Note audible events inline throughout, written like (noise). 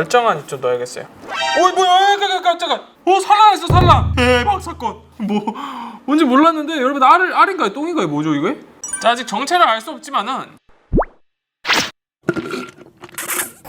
멀쩡한 입 좀 넣어야겠어요. 어이 뭐야? 깜짝 깜짝아. 어 산란했어 산란. 대박 사건. 뭐 뭔지 몰랐는데 여러분 알을 알인가요 똥인가요 뭐죠 이게? 자 아직 정체를 알 수 없지만은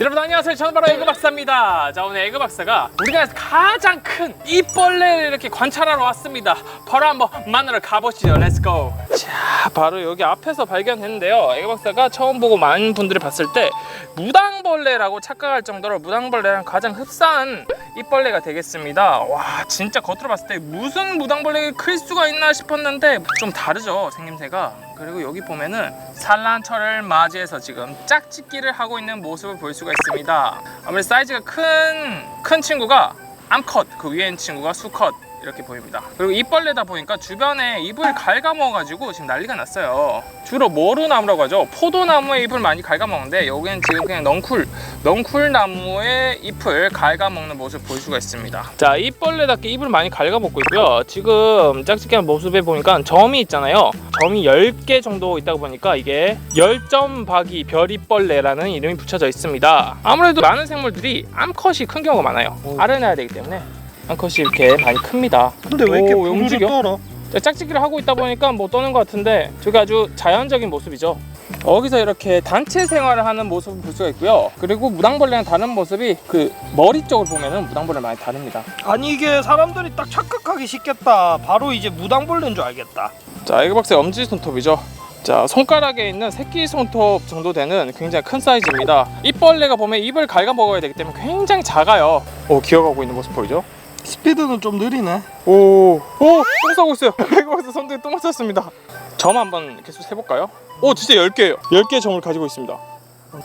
여러분 안녕하세요 저는 바로 에그 박사입니다 자 오늘 에그 박사가 우리나라에서 가장 큰 입벌레를 이렇게 관찰하러 왔습니다 바로 한번 만나러 가보시죠 렛츠고 자 바로 여기 앞에서 발견했는데요. 에그 박사가 처음 보고 많은 분들이 봤을 때 무당벌레라고 착각할 정도로 무당벌레랑 가장 흡사한 입벌레가 되겠습니다. 와 진짜 겉으로 봤을 때 무슨 무당벌레가 클 수가 있나 싶었는데 좀 다르죠 생김새가. 그리고 여기 보면은 산란철을 맞이해서 지금 짝짓기를 하고 있는 모습을 볼 수가 있습니다. 아무래도 사이즈가 큰, 큰 친구가 암컷, 그 위에 있는 친구가 수컷 이렇게 보입니다. 그리고 입벌레다 보니까 주변에 잎을 갉아먹어가지고 지금 난리가 났어요. 주로 모루나무라고 하죠. 포도나무의 잎을 많이 갉아먹는데 여기는 지금 그냥 넝쿨, 넝쿨나무의 잎을 갉아먹는 모습을 볼 수가 있습니다. 자, 입벌레답게 잎을 많이 갉아먹고 있고요. 지금 짝짓기한 모습에 보니까 점이 있잖아요. 점이 10개 정도 있다고 보니까 이게 열점박이 별입벌레라는 이름이 붙여져 있습니다. 아무래도 많은 생물들이 암컷이 큰 경우가 많아요. 알을 낳아야 되기 때문에 암컷이 이렇게 많이 큽니다. 근데 왜 이렇게 오, 붕 움직여? 떨어? 자, 짝짓기를 하고 있다 보니까 뭐 떠는 것 같은데 저게 아주 자연적인 모습이죠. 여기서 이렇게 단체 생활을 하는 모습을 볼 수가 있고요. 그리고 무당벌레랑 다른 모습이 그 머리 쪽을 보면은 무당벌레 많이 다릅니다. 아니 이게 사람들이 딱 착각하기 쉽겠다. 바로 이제 무당벌레인 줄 알겠다. 자, 에그박스의 엄지 손톱이죠. 자, 손가락에 있는 새끼 손톱 정도 되는 굉장히 큰 사이즈입니다. 입벌레가 보면 입을 갉아 먹어야 되기 때문에 굉장히 작아요. 오, 기어가고 있는 모습 보이죠? 스피드는 좀 느리네. 오, 오, 똥 싸고 있어요. (laughs) 에그박스 손등에 똥을 쌌습니다. 점 한번 계속 세볼까요? 오, 진짜 10개예요. 10개의 점을 가지고 있습니다.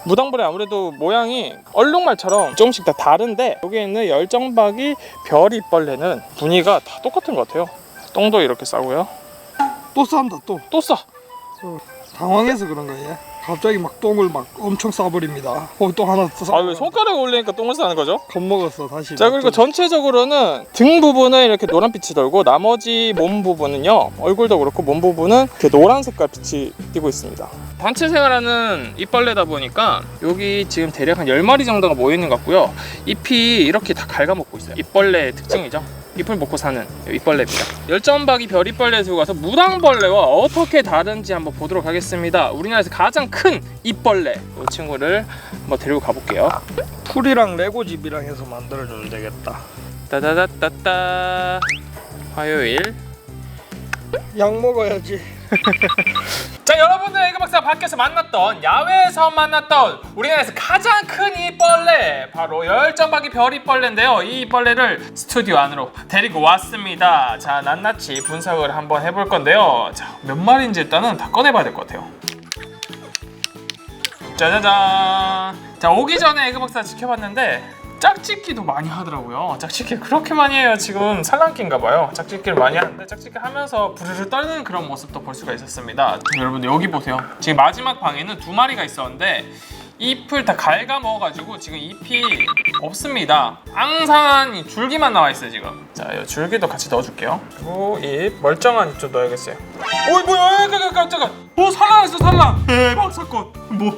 무당벌레 아무래도 모양이 얼룩말처럼 조금씩 다 다른데 여기에 있는 열정박이 별이 벌레는 무늬가 다 똑같은 것 같아요. 똥도 이렇게 싸고요. 또 싼다 또. 또 싸. 당황해서 그런 거예요. 갑자기 막 똥을 막 엄청 싸버립니다. 어, 또 하나 또 싸. 아왜 손가락에 올리니까 똥을 싸는 거죠? 겁먹었어 다시. 자 그리고 전체적으로는 등 부분은 이렇게 노란 빛이 돌고 나머지 몸 부분은요 얼굴도 그렇고 몸 부분은 이렇게 노란 색깔 빛이 띄고 있습니다 단체 생활하는 입벌레다 보니까 여기 지금 대략 한 10마리 정도가 모여 있는 것 같고요 잎이 이렇게 다 갉아먹고 있어요 입벌레의 특징이죠 잎을 먹고 사는 입벌레입니다. 열점박이 별입벌레에 두고 가서 무당벌레와 어떻게 다른지 한번 보도록 하겠습니다. 우리나라에서 가장 큰 입벌레 이 친구를 한번 데리고 가볼게요. 풀이랑 레고 집이랑 해서 만들어주면 되겠다. 따다다따따. 화요일. 약 먹어야지. (laughs) 자 여러분들 에그 박사 밖에서 만났던 야외에서 만났던 우리나라에서 가장 큰 이 벌레 바로 열정박이 별이벌레인데요. 이 이벌레를 스튜디오 안으로 데리고 왔습니다. 자 낱낱이 분석을 한번 해볼 건데요. 자 몇 마리인지 일단은 다 꺼내봐야 될 것 같아요. 짜자잔! 자 오기 전에 에그 박사 지켜봤는데 짝짓기도 많이 하더라고요. 짝짓기 그렇게 많이 해요. 지금 산란기인가 봐요. 짝짓기를 많이 하는데 짝짓기 하면서 부르르 떨는 그런 모습도 볼 수가 있었습니다. 여러분 여기 보세요. 지금 마지막 방에는 두 마리가 있었는데 잎을 다 갉아 먹어가지고 지금 잎이 없습니다. 앙상한 이 줄기만 나와 있어요 지금. 자, 이 줄기도 같이 넣어줄게요. 그리고 잎 멀쩡한 잎 좀 넣어야겠어요. 어이 뭐야? 깜짝 깜짝아. 어 산란했어 산란. 대박 사건. 뭐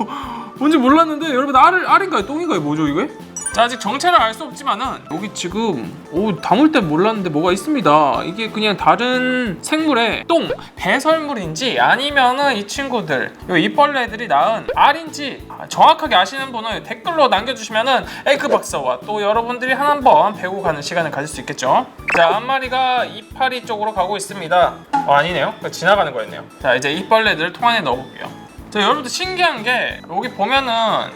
뭔지 몰랐는데 여러분 알을 알인가요 똥인가요 뭐죠 이게? 자 아직 정체를 알 수 없지만은 여기 지금 오 담을 때 몰랐는데 뭐가 있습니다. 이게 그냥 다른 생물의 똥 배설물인지 아니면은 이 친구들 이 입벌레들이 낳은 알인지 정확하게 아시는 분은 댓글로 남겨주시면은 에그 박사와 또 여러분들이 한번 배우고 가는 시간을 가질 수 있겠죠. 자 한 마리가 이파리 쪽으로 가고 있습니다. 어 아니네요. 지나가는 거였네요. 자 이제 입벌레들 통 안에 넣어볼게요. 자, 여러분들 신기한 게 여기 보면은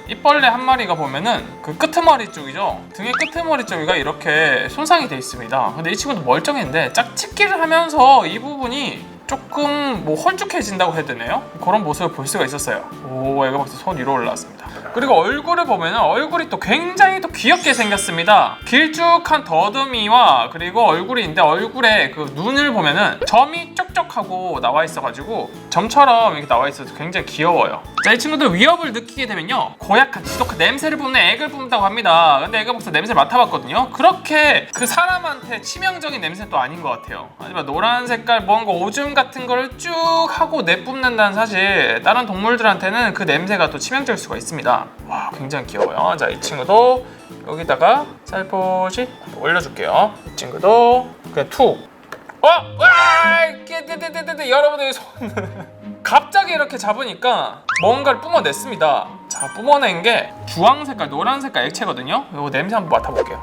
입벌레 한 마리가 보면은 그 끄트머리 쪽이죠. 등의 끄트머리 쪽이가 이렇게 손상이 돼 있습니다. 근데 이 친구도 멀쩡했는데 짝짓기를 하면서 이 부분이 조금 뭐 헐쭉해진다고 해야 되나요? 그런 모습을 볼 수가 있었어요. 오, 애가 벌써 손 위로 올라왔습니다. 그리고 얼굴을 보면은 얼굴이 또 굉장히 또 귀엽게 생겼습니다. 길쭉한 더듬이와 그리고 얼굴이 있는데 얼굴에 그 눈을 보면은 점이 쪽쪽하고 나와 있어가지고 점처럼 이렇게 나와 있어서 굉장히 귀여워요. 자, 이 친구들 위협을 느끼게 되면요. 고약한 지독한 냄새를 뿜는 액을 뿜는다고 합니다. 근데 애가 벌써 냄새를 맡아봤거든요. 그렇게 그 사람한테 치명적인 냄새는 또 아닌 것 같아요. 하지만 노란 색깔 뭔가 오줌 같은 거를 쭉 하고 내뿜는다는 사실 다른 동물들한테는 그 냄새가 또 치명적일 수가 있습니다. 와 굉장히 귀여워요. 자 이 친구도 여기다가 살포시 올려줄게요. 이 친구도 그냥 툭. 어, 와, 이게 떼떼떼떼 여러분들 손. (laughs) 갑자기 이렇게 잡으니까 뭔가를 뿜어냈습니다. 자, 뿜어낸 게 주황 색깔, 노란 색깔 액체거든요. 이거 냄새 한번 맡아볼게요.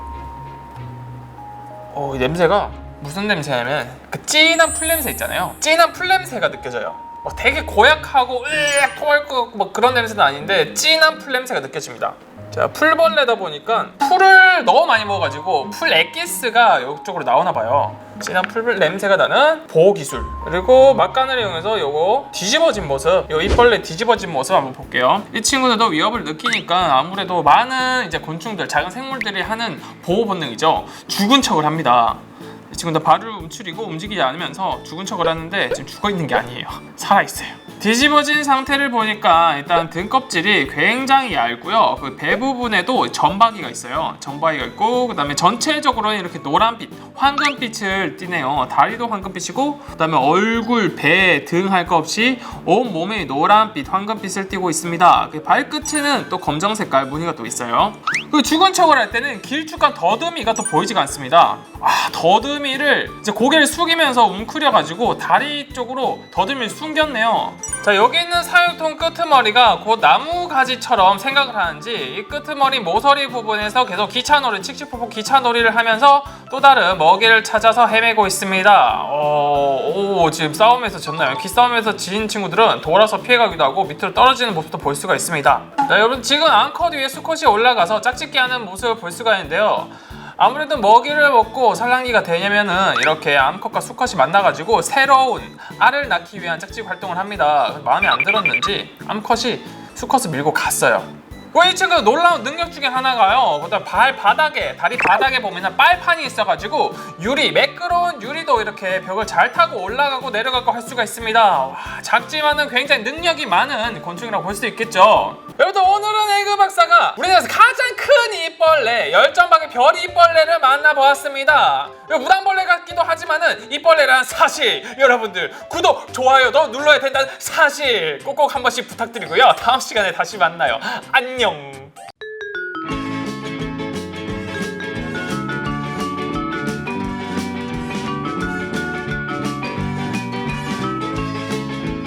어, 이 냄새가 무슨 냄새냐면 그 진한 풀 냄새 있잖아요. 진한 풀 냄새가 느껴져요. 뭐 되게 고약하고 으악 토할 것 같고 뭐 그런 냄새는 아닌데 진한 풀 냄새가 느껴집니다. 자, 풀벌레다 보니까 풀을 너무 많이 먹어가지고 풀 액기스가 이쪽으로 나오나 봐요. 진한 풀 냄새가 나는 보호 기술. 그리고 막간을 이용해서 요거 뒤집어진 모습, 요 입벌레 뒤집어진 모습 한번 볼게요. 이 친구들도 위협을 느끼니까 아무래도 많은 이제 곤충들, 작은 생물들이 하는 보호 본능이죠. 죽은 척을 합니다. 이 친구들 발을 움츠리고 움직이지 않으면서 죽은 척을 하는데 지금 죽어 있는 게 아니에요. 살아 있어요. 뒤집어진 상태를 보니까 일단 등 껍질이 굉장히 얇고요. 그 배 부분에도 점박이가 있어요. 점박이가 있고 그다음에 전체적으로는 이렇게 노란빛, 황금빛을 띠네요. 다리도 황금빛이고 그다음에 얼굴, 배, 등할거 없이 온 몸에 노란빛, 황금빛을 띠고 있습니다. 그 발끝에는 또 검정 색깔 무늬가 또 있어요. 그 죽은 척을 할 때는 길쭉한 더듬이가 또 보이지가 않습니다. 아 더듬이를 이제 고개를 숙이면서 웅크려가지고 다리 쪽으로 더듬이를 숨겼네요. 자 여기 있는 사유통 끄트머리가 곧 나무가지처럼 생각을 하는지 이 끄트머리 모서리 부분에서 계속 기차놀이 칙칙폭폭 기차놀이를 하면서 또 다른 먹이를 찾아서 헤매고 있습니다. 어, 오 지금 싸움에서 졌나요? 기싸움에서 진 친구들은 돌아서 피해가기도 하고 밑으로 떨어지는 모습도 볼 수가 있습니다. 자 여러분 지금 앙컷 위에 수컷이 올라가서 짝짓기 하는 모습을 볼 수가 있는데요. 아무래도 먹이를 먹고 산란기가 되냐면은 이렇게 암컷과 수컷이 만나가지고 새로운 알을 낳기 위한 짝짓 활동을 합니다. 마음에 안 들었는지 암컷이 수컷을 밀고 갔어요. 이 친구 놀라운 능력 중에 하나가요. 그다음 발 바닥에 다리 바닥에 보면은 빨판이 있어가지고 유리 매끄러운 유리도 이렇게 벽을 잘 타고 올라가고 내려가고 할 수가 있습니다. 와, 작지만은 굉장히 능력이 많은 곤충이라고 볼 수 있겠죠. 여러분 오늘은 에그 박사가 우리나라에서 가장 큰 이빨래 열정박의 별이 이빨래를 만나보았습니다. 무당벌레 같기도 하지만은 이빨래란 사실 여러분들 구독 좋아요도 눌러야 된다는 사실 꼭꼭 한 번씩 부탁드리고요. 다음 시간에 다시 만나요. 안녕.